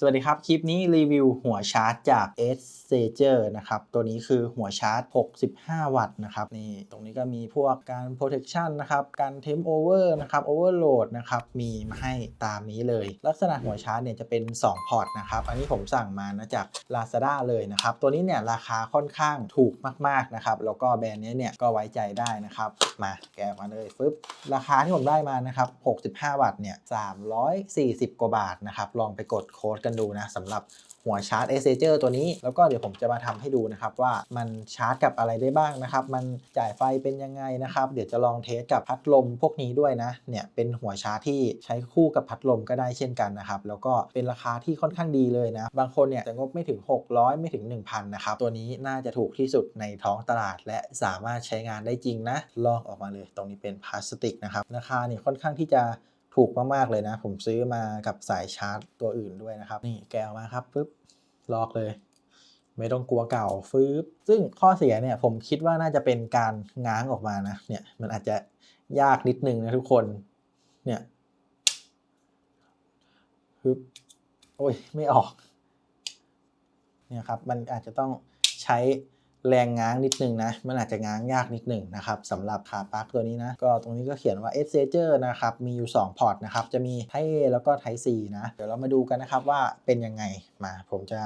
สวัสดีครับ คลิปนี้รีวิวหัวชาร์จจาก S s a g e r นะครับ ตัวนี้คือหัวชาร์จ 65 วัตต์นะครับ นี่ ตรงนี้ก็มีพวกการ protection นะครับ การ temp over นะครับ overload นะครับ มีมาให้ตามนี้เลย ลักษณะหัวชาร์จเนี่ยจะเป็น 2 พอร์ตนะครับ อันนี้ผมสั่งมานะจาก Lazada เลยนะครับ ตัวนี้เนี่ยราคาค่อนข้างถูกมาก ๆ นะครับ แล้วก็แบรนด์นี้เนี่ยก็ไว้ใจได้นะครับ มาแกะมาเลยฟึบ ราคาที่ผมได้มานะครับ 65 วัตต์เนี่ย 340 กว่าบาทนะครับ ลองไปกดโค้ดกันดูนะสำหรับหัวชาร์จ a อ a g e r ตัวนี้ แล้วก็เดี๋ยวผมจะมาทำให้ดูนะครับว่ามันชาร์จกับอะไรได้บ้างนะครับ มันจ่ายไฟเป็นยังไงนะครับ เดี๋ยวจะลองเทสกับพัดลมพวกนี้ด้วยนะ เนี่ยเป็นหัวชาร์จที่ใช้คู่กับพัดลมก็ได้เช่นกันนะครับ แล้วก็เป็นราคาที่ค่อนข้างดีเลยนะ บางคนเนี่ยจะงบไม่ถึง 600 ไม่ถึง 1,000 นะครับ ตัวนี้น่าจะถูกที่สุดในท้องตลาด และสามารถใช้งานได้จริงนะ ลองออกมาเลย ตรงนี้เป็นพลาสติกนะครับ ราคาเนี่ยค่อนข้างที่จะ ถูกมากๆเลยนะ ผมซื้อมากับสายชาร์จตัวอื่นด้วยนะครับ นี่แกะออกมาครับปึ๊บลอกเลย ไม่ต้องกลัวเก่าฟืบซึ่งข้อเสียเนี่ยผมคิดว่าน่าจะเป็นการง้างออกมานะเนี่ยมันอาจจะยากนิดนึงนะทุกคนเนี่ยฮึบโอ้ยไม่ออกเนี่ยครับมันอาจจะต้องใช้ แรงง้างนิดนึงนะ มันอาจจะง้างยากนิดหนึ่งนะครับสำหรับขาปลั๊กตัวนี้นะ ก็ตรงนี้ก็เขียนว่า S s a g e r นะครับ มีอยู่ 2 พอร์ตนะครับ จะมี Type A แล้วก็ Type C นะ เดี๋ยวเรามาดูกันนะครับว่าเป็นยังไง มาผมจะ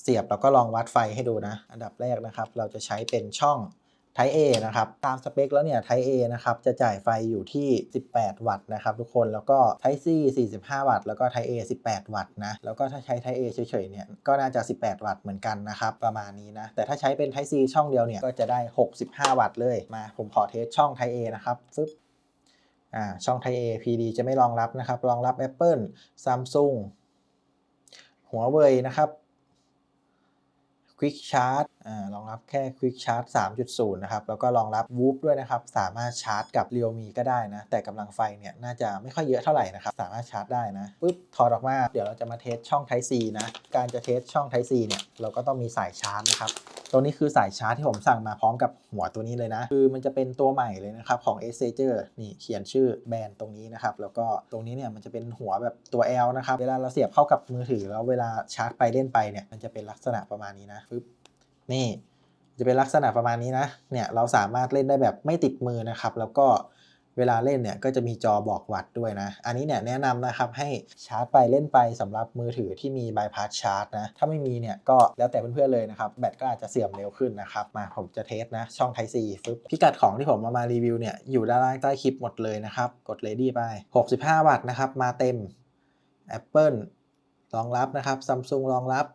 เสียบแล้วก็ลองวัดไฟให้ดูนะ อันดับแรกนะครับ เราจะใช้เป็นช่อง Type A นะครับตามสเปคแล้วเนี่ย Type A นะครับจะจ่ายไฟอยู่ที่ 18 วัตต์นะครับทุกคนแล้วก็ Type C 45 วัตต์แล้วก็ Type A 18 วัตต์นะแล้วก็ถ้าใช้ Type A เฉยๆเนี่ยก็น่าจะ 18 วัตต์เหมือนกันนะครับประมาณนี้นะแต่ถ้าใช้เป็น Type C ช่องเดียวเนี่ยก็จะได้ 65 วัตต์เลยมาผมขอเทสช่อง Type A นะครับฟึบอ่าช่อง Type A PD จะไม่รองรับนะครับรองรับ Apple Samsung หัวเว่ยนะครับ Quick Charge อ่ารองรับแค่ Quick Charge 3.0 นะครับ แล้วก็รองรับ Whoop ด้วยนะครับ สามารถชาร์จกับ Realme ก็ได้นะ แต่กำลังไฟเนี่ยน่าจะไม่ค่อยเยอะเท่าไหร่นะครับ สามารถชาร์จได้นะปุ๊บถอดออกมา เดี๋ยวเราจะมาเทสช่อง Type C นะ การจะเทสช่อง Type C เนี่ย เราก็ต้องมีสายชาร์จนะครับ ตัวนี้คือสายชาร์จที่ผมสั่งมาพร้อมกับหัวตัวนี้เลยนะ คือมันจะเป็นตัวใหม่เลยนะครับของ s a g e r นี่เขียนชื่อแบรนด์ตรงนี้นะครับ แล้วก็ตรงนี้เนี่ยมันจะเป็นหัวแบบตัว L นะครับ เวลาเราเสียบเข้ากับมือถือแล้วเวลาชาร์จไปเล่นไปเนี่ยมันจะเป็นลักษณะประมาณนี้นะปึ๊บนี่จะเป็นลักษณะประมาณนี้นะ เนี่ยเราสามารถเล่นได้แบบไม่ติดมือนะครับ แล้วก็ เวลาเล่นเนี่ยก็จะมีจอบอกวัดด้วยนะ อันนี้เนี่ยแนะนำนะครับให้ชาร์จไปเล่นไปสำหรับมือถือที่มีบายพาสชาร์จนะ ถ้าไม่มีเนี่ยก็แล้วแต่เพื่อนๆเลยนะครับ แบตก็อาจจะเสื่อมเร็วขึ้นนะครับ มาผมจะเทสนะ ช่อง Type C ฟึบพิกัดของที่ผมมามารีวิวเนี่ยอยู่ด้านล่างใต้คลิปหมดเลยนะครับ กด ready ไป 65 วัตต์นะครับ มาเต็ม Apple รองรับนะครับ Samsung รองรับ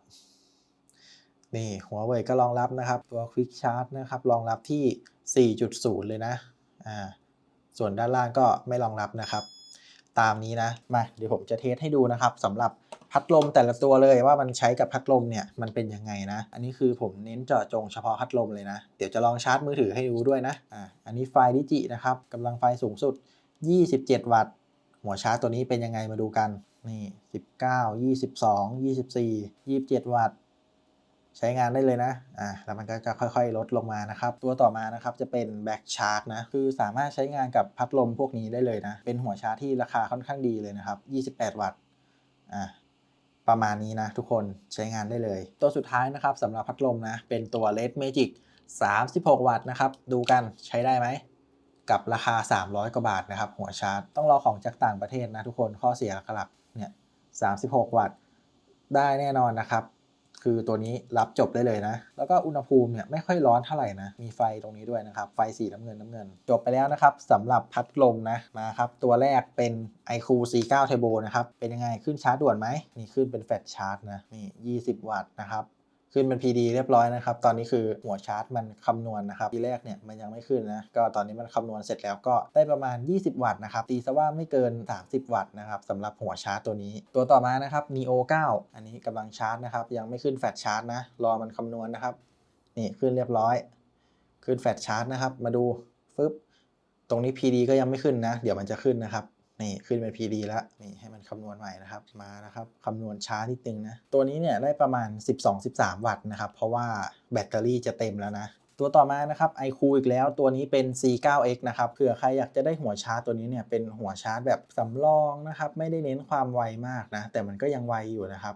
นี่หัวเว่ยก็รองรับนะครับ ตัว Quick Charge นะครับรองรับที่ 4.0 เลยนะอ่า ส่วนด้านล่างก็ไม่รองรับนะครับ ตามนี้นะ มาเดี๋ยวผมจะเทสให้ดูนะครับสำหรับพัดลมแต่ละตัวเลยว่ามันใช้กับพัดลมเนี่ยมันเป็นยังไงนะ อันนี้คือผมเน้นเจาะจงเฉพาะพัดลมเลยนะ เดี๋ยวจะลองชาร์จมือถือให้ดูด้วยนะ อ่า อันนี้ไฟดิจินะครับกำลังไฟสูงสุด 27 วัตต์ หัวชาร์จตัวนี้เป็นยังไงมาดูกัน นี่ 19 22 24 27 วัตต์ ใช้งานได้เลยนะ อ่า แล้วมันก็จะค่อยๆ ลดลงมานะครับ ตัวต่อมานะครับจะเป็นแบ็กชาร์จนะ คือสามารถใช้งานกับพัดลมพวกนี้ได้เลยนะ เป็นหัวชาร์จที่ราคาค่อนข้างดีเลยนะครับ 28 วัตต์ อ่า ประมาณนี้นะทุกคนใช้งานได้เลย ตัวสุดท้ายนะครับสำหรับพัดลมนะ เป็นตัว Red Magic 36 วัตต์นะครับ ดูกันใช้ได้ไหม กับราคา 300 กว่าบาทนะครับ หัวชาร์จ ต้องรอของจากต่างประเทศนะทุกคน ข้อเสียหลักเนี่ย36 วัตต์ ได้แน่นอนนะครับ คือตัวนี้รับจบได้เลยนะ แล้วก็อุณหภูมิเนี่ยไม่ค่อยร้อนเท่าไหร่นะ มีไฟตรงนี้ด้วยนะครับ ไฟสีน้ำเงินน้ำเงิน จบไปแล้วนะครับสำหรับพัดลมนะ มาครับ ตัวแรกเป็น iQ C9 Turbo นะครับ เป็นยังไงขึ้นชาร์จด่วนไหมนี่ขึ้นเป็นแฟลชชาร์จนะนี่ 20 วัตต์นะครับ ขึ้นเป็น PD เรียบร้อยนะครับ ตอนนี้คือหัวชาร์จมันคำนวณนะครับ ทีแรกเนี่ยมันยังไม่ขึ้นนะ ก็ตอนนี้มันคำนวณเสร็จแล้วก็ได้ประมาณ 20 วัตต์นะครับ ตีซะว่าไม่เกิน 30 วัตต์นะครับสำหรับหัวชาร์จตัวนี้ ตัวต่อมานะครับ Neo 9 อันนี้กำลังชาร์จนะครับ ยังไม่ขึ้นแฟลชชาร์จนะ รอมันคำนวณนะครับ นี่ขึ้นเรียบร้อย ขึ้นแฟลชชาร์จนะครับ มาดูฟึบ ตรงนี้ PD ก็ยังไม่ขึ้นนะ เดี๋ยวมันจะขึ้นนะครับ นี่ขึ้นเป็น PD แล้วนี่ให้มันคำนวณใหม่นะครับมานะครับคำนวณช้านิดนึงนะตัวนี้เนี่ยได้ประมาณ 12-13 วัตต์นะครับเพราะว่าแบตเตอรี่จะเต็มแล้วนะตัวต่อมานะครับ iQ อีกแล้วตัวนี้เป็น C9X นะครับเผื่อใครอยากจะได้หัวชาร์จตัวนี้เนี่ยเป็นหัวชาร์จแบบสำรองนะครับไม่ได้เน้นความไวมากนะแต่มันก็ยังไวอยู่นะครับ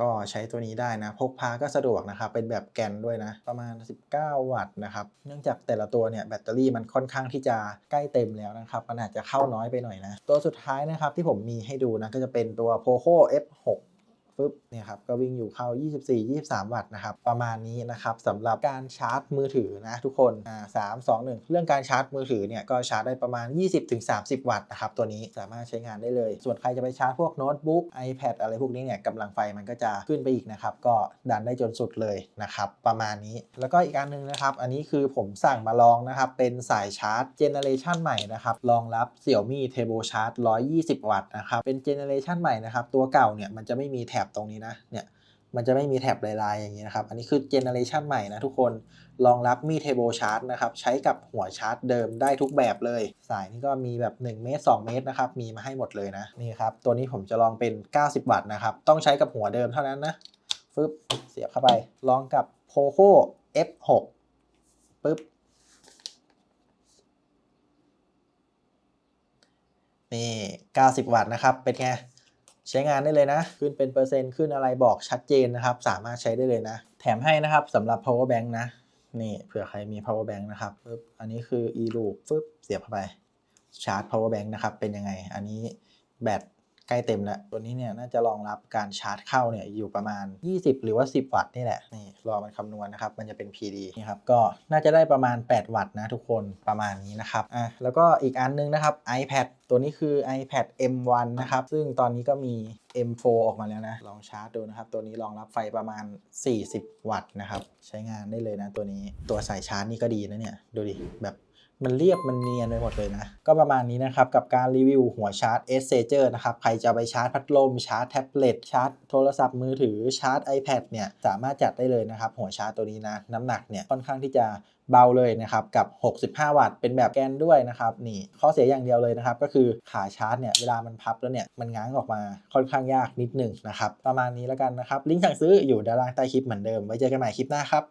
ก็ใช้ตัวนี้ได้นะ พกพาก็สะดวกนะครับ เป็นแบบแกนด้วยนะ ประมาณ 19 วัตต์นะครับ เนื่องจากแต่ละตัวเนี่ยแบตเตอรี่มันค่อนข้างที่จะใกล้เต็มแล้วนะครับ มันอาจจะเข้าน้อยไปหน่อยนะ ตัวสุดท้ายนะครับที่ผมมีให้ดูนะก็จะเป็นตัว POCO F6 ปึ๊บเนี่ยครับก็วิ่งอยู่เข้า 24-23 วัตต์นะครับประมาณนี้นะครับสำหรับการชาร์จมือถือนะทุกคนอ่าสามสองหนึ่งเรื่องการชาร์จมือถือเนี่ยก็ชาร์จได้ประมาณ 20-30 วัตต์นะครับตัวนี้สามารถใช้งานได้เลย ส่วนใครจะไปชาร์จพวกโน้ตบุ๊ก iPad อะไรพวกนี้เนี่ยกำลังไฟมันก็จะขึ้นไปอีกนะครับก็ดันได้จนสุดเลยนะครับประมาณนี้ แล้วก็อีกอันหนึงนะครับอันนี้คือผมสั่งมาลองนะครับเป็นสายชาร์จเจเนเรชันใหม่นะครับรองรับ Xiaomi Turbo Charge 120 วัตต์นะครับเป็นเจเนเรชันใหม่นะครับตัวเก่าเนี่ยมันจะไม่มีแถบตรงนี้นะเนี่ยมันจะไม่มีแถบลายๆอย่างนี้นะครับ อันนี้คือเจเนอเรชันใหม่นะทุกคนรองรับมีเทเบิลชาร์จนะครับ ใช้กับหัวชาร์จเดิมได้ทุกแบบเลย สายนี่ก็มีแบบ 1 เมตร 2 เมตรนะครับ มีมาให้หมดเลยนะ นี่ครับ ตัวนี้ผมจะลองเป็น 90 วัตต์นะครับ ต้องใช้กับหัวเดิมเท่านั้นนะฟึบเสียบเข้าไป ลองกับ POCO F6 ปึ๊บ นี่ 90 วัตต์นะครับ เป็นไง ใช้งานได้เลยนะ ขึ้นเป็นเปอร์เซ็นต์ขึ้นอะไรบอกชัดเจนนะครับ สามารถใช้ได้เลยนะ แถมให้นะครับสำหรับ power bank นะ นี่เผื่อใครมี power bank นะครับปึ๊บอันนี้คือ e loop ปึ๊บเสียบเข้าไปชาร์จ power bank นะครับ เป็นยังไง อันนี้แบต ใกล้เต็มแล้ว ตัวนี้เนี่ยน่าจะรองรับการชาร์จเข้าเนี่ยอยู่ประมาณ 20 หรือว่า 10 วัตต์นี่แหละ นี่รอมันคำนวณนะครับ มันจะเป็น PD นี่ครับ ก็น่าจะได้ประมาณ 8 วัตต์นะทุกคนประมาณนี้นะครับ อะ แล้วก็อีกอันนึงนะครับ iPad ตัวนี้คือ iPad M1 นะครับ ซึ่งตอนนี้ก็มี M4 ออกมาแล้วนะ ลองชาร์จดูนะครับ ตัวนี้รองรับไฟประมาณ 40 วัตต์นะครับ ใช้งานได้เลยนะตัวนี้ ตัวสายชาร์จนี่ก็ดีนะเนี่ย ดูดิ แบบ มันเรียบมันเนียนไปหมดเลยนะ ก็ประมาณนี้นะครับ กับการรีวิวหัวชาร์จ S Sager นะครับ ใครจะไปชาร์จพัดลม ชาร์จแท็บเล็ตชาร์จโทรศัพท์มือถือชาร์จ iPad เนี่ยสามารถจัดได้เลยนะครับ หัวชาร์จตัวนี้นะ น้ำหนักเนี่ยค่อนข้างที่จะเบาเลยนะครับ กับ 65 วัตต์ เป็นแบบแกนด้วยนะครับ นี่ข้อเสียอย่างเดียวเลยนะครับ ก็คือขาชาร์จเนี่ย เวลามันพับแล้วเนี่ย มันง้างออกมาค่อนข้างยากนิดหนึ่งนะครับ ประมาณนี้แล้วกันนะครับ ลิงก์สั่งซื้ออยู่ด้านล่างใต้คลิปเหมือนเดิม ไว้เจอกันใหม่คลิปหน้าครับ